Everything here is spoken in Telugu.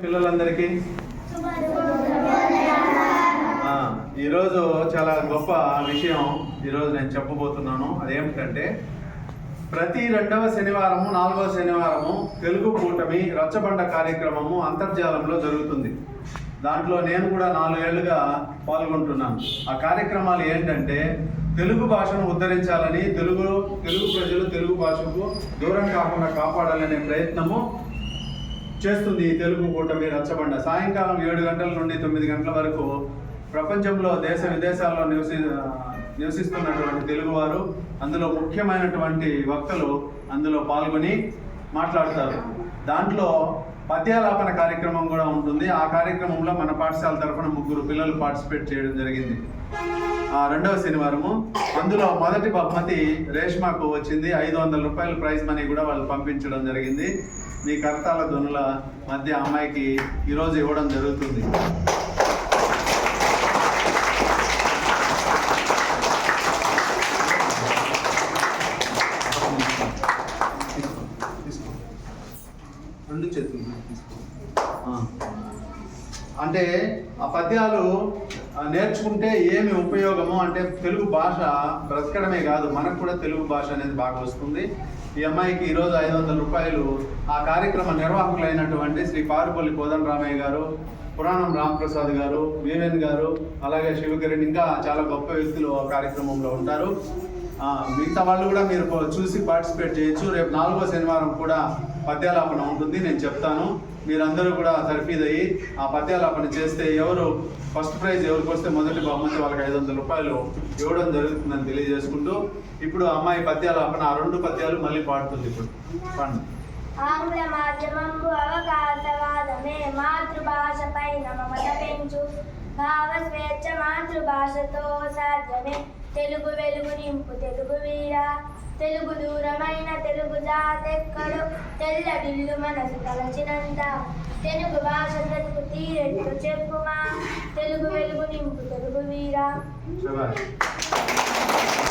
పిల్లలందరికీ. ఈరోజు చాలా గొప్ప విషయం ఈరోజు నేను చెప్పబోతున్నాను. అదేమిటంటే ప్రతి రెండవ శనివారము నాలుగవ శనివారము తెలుగు కూటమి రచ్చబండ కార్యక్రమము అంతర్జాలంలో జరుగుతుంది. దాంట్లో నేను కూడా నాలుగేళ్ళుగా పాల్గొంటున్నాను. ఆ కార్యక్రమాలు ఏంటంటే తెలుగు భాషను ఉద్ధరించాలని తెలుగు తెలుగు ప్రజలు తెలుగు భాషకు దూరం కాకుండా కాపాడాలనే ప్రయత్నము చేస్తుంది ఈ తెలుగు కూటమి రచ్చబండ. సాయంకాలం ఏడు గంటల నుండి తొమ్మిది గంటల వరకు ప్రపంచంలో దేశ విదేశాల్లో నివసి నివసిస్తున్నటువంటి తెలుగువారు అందులో ముఖ్యమైనటువంటి వక్తలు అందులో పాల్గొని మాట్లాడతారు. దాంట్లో పద్యాలాపన కార్యక్రమం కూడా ఉంటుంది. ఆ కార్యక్రమంలో మన పాఠశాల తరఫున ముగ్గురు పిల్లలు పార్టిసిపేట్ చేయడం జరిగింది. ఆ రెండవ శనివారము అందులో మొదటి బహుమతి రేష్మాకు వచ్చింది. ఐదు వందల రూపాయల ప్రైజ్ మనీ కూడా వాళ్ళు పంపించడం జరిగింది. మీ కర్తాల ధ్వనుల మధ్య అమ్మాయికి ఈరోజు ఇవ్వడం జరుగుతుంది. రెండు చేతులు తీసుకో. అంటే ఆ పద్యాలు నేర్చుకుంటే ఏమి ఉపయోగము అంటే తెలుగు భాష బ్రతకడమే కాదు మనకు కూడా తెలుగు భాష అనేది బాగా వస్తుంది. ఈ అమ్మాయికి ఈరోజు ఐదు వందల రూపాయలు. ఆ కార్యక్రమ నిర్వాహకులైనటువంటి శ్రీ పారుపల్లి కోదన్ రామయ్య గారు పురాణం రామప్రసాద్ గారు వివేన్ గారు అలాగే శివకిరణ్ ఇంకా చాలా గొప్ప వ్యక్తులు ఆ కార్యక్రమంలో ఉంటారు. మిగతా వాళ్ళు కూడా మీరు చూసి పార్టిసిపేట్ చేయొచ్చు. రేపు నాలుగో శనివారం కూడా పద్యాలాపన ఉంటుంది నేను చెప్తాను. మీరందరూ కూడా తర్ఫీద్ అయ్యి ఆ పద్యాలాపన చేస్తే ఎవరు ఫస్ట్ ప్రైజ్ ఎవరికి వస్తే మొదటి బహుమతి వాళ్ళకి ఐదు వందల రూపాయలు ఇవ్వడం జరుగుతుందని తెలియజేసుకుంటూ ఇప్పుడు అమ్మాయి పద్యాలాపన ఆ రెండు పద్యాలు మళ్ళీ పాడుతుంది ఇప్పుడు. పండు ఆంగ్ల మాధ్యమంబు అవకాశవాదమే మాతృభాష పైన మమత పెంచు. భావ స్వేచ్ఛ మాతృభాషతో సాధ్యమే. తెలుగు వెలుగు నింపు తెలుగు వీరా. తెలుగు దూరమైన తెలుగు జాతెక్కడు. తెల్లడిల్లు మనసు తలచినంత. తెలుగు భాష తెలుగు తీరెట్టు చెప్పుమా. తెలుగు వెలుగు నింపు తెలుగు వీరా.